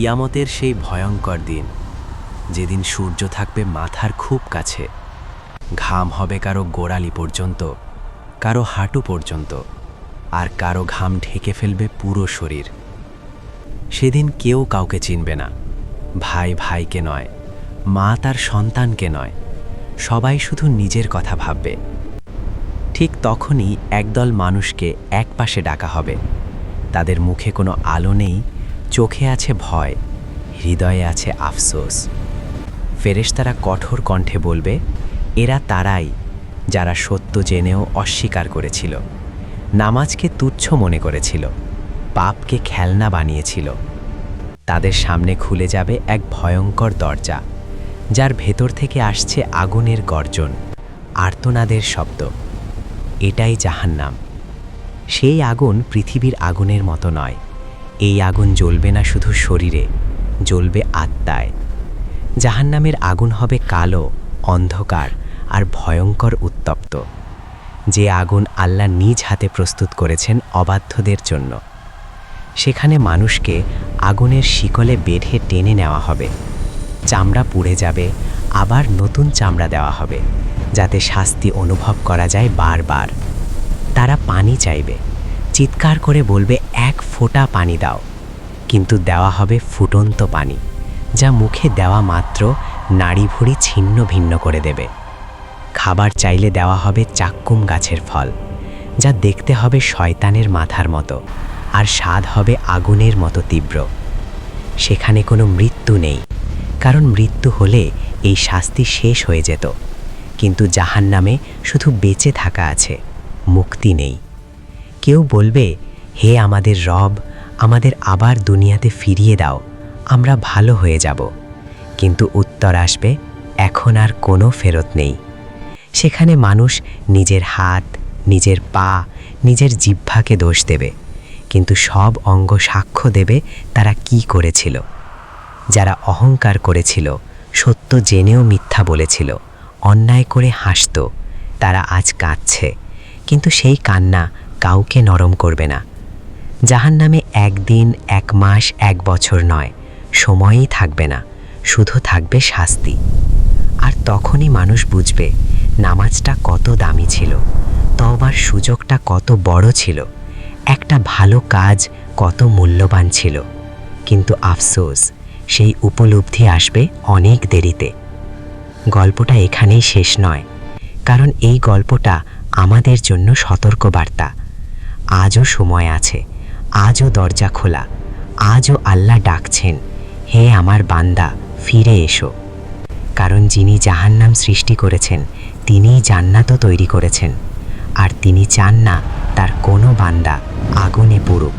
কিয়ামতের সেই ভয়ঙ্কর দিন। যেদিন সূর্য থাকবে মাথার খুব কাছে, ঘাম হবে কারও গোড়ালি পর্যন্ত, কারও হাঁটু পর্যন্ত, আর কারও ঘাম ঢেকে ফেলবে পুরো শরীর। সেদিন কেউ কাউকে চিনবে না, ভাই ভাইকে নয়, মা তার সন্তানকে নয়, সবাই শুধু নিজের কথা ভাববে। ঠিক তখনই একদল মানুষকে এক পাশে ডাকা হবে। তাদের মুখে কোনো আলো নেই চোখে আছে ভয়, হৃদয়ে আছে আফসোস। ফেরেশতারা কঠোর কণ্ঠে বলবে, এরা তারাই যারা সত্য জেনেও অস্বীকার করেছিল, নামাজকে তুচ্ছ মনে করেছিল, পাপকে খেলনা বানিয়েছিল। তাদের সামনে খুলে যাবে এক ভয়ঙ্কর দরজা, যার ভেতর থেকে আসছে আগুনের গর্জন, আর্তনাদের শব্দ। এটাই জাহান্নাম। সেই আগুন পৃথিবীর আগুনের মতো নয়। এই আগুন জ্বলবে না শুধু শরীরে, জ্বলবে আত্মায়। জাহান্নামের আগুন হবে কালো, অন্ধকার আর ভয়ঙ্কর উত্তপ্ত। যে আগুন আল্লাহ নিজ হাতে প্রস্তুত করেছেন অবাধ্যদের জন্য। সেখানে মানুষকে আগুনের শিকলে বেঁধে টেনে নেওয়া হবে। চামড়া পুড়ে যাবে, আবার নতুন চামড়া দেওয়া হবে, যাতে শাস্তি অনুভব করা যায় বারবার। তারা পানি চাইবে। চিৎকার করে বলবে, এক ফোঁটা পানি দাও। কিন্তু দেওয়া হবে ফুটন্ত পানি, যা মুখে দেওয়া মাত্র নাড়ি ভুড়ি ছিন্ন ভিন্ন করে দেবে। খাবার চাইলে দেওয়া হবে চাক্কুম গাছের ফল, যা দেখতে হবে শয়তানের মাথার মতো, আর স্বাদ হবে আগুনের মতো তীব্র। সেখানে কোনো মৃত্যু নেই, কারণ মৃত্যু হলে এই শাস্তি শেষ হয়ে যেত, কিন্তু জাহান নামে শুধু বেঁচে থাকা আছে, মুক্তি নেই। কেউ বলবে, হে আমাদের রব, আমাদের আবার দুনিয়াতে ফিরিয়ে দাও, আমরা ভালো হয়ে যাব। কিন্তু উত্তর আসবে, এখন আর কোনো ফেরত নেই। সেখানে মানুষ নিজের হাত, নিজের পা, নিজের জিহ্বাকে দোষ দেবে, কিন্তু সব অঙ্গ সাক্ষ্য দেবে তারা কি করেছিল। যারা অহংকার করেছিল, সত্য জেনেও মিথ্যা বলেছিল, অন্যায় করে হাসত, তারা আজ কাঁদছে, কিন্তু সেই কান্না কাউকে নরম করবে না। জাহান নামে একদিন, এক মাস, এক বছর নয়, সময়ই থাকবে না, শুধু থাকবে শাস্তি। আর তখনই মানুষ বুঝবে, নামাজটা কত দামি ছিল তবার সুযোগটা কত বড় ছিল, একটা ভালো কাজ কত মূল্যবান ছিল। কিন্তু আফসোস, সেই উপলব্ধি আসবে অনেক দেরিতে। গল্পটা এখানেই শেষ নয়, কারণ এই গল্পটা আমাদের জন্য সতর্কবার্তা। আজও সময় আছে, আজও দরজা খোলা, আজও আল্লাহ ডাকছেন, হে আমার বান্দা, ফিরে এসো। কারণ যিনি জাহান্নাম সৃষ্টি করেছেন, তিনিই জান্নাতও তৈরি করেছেন, আর তিনি চান না তার কোনো বান্দা আগুনে পুরুক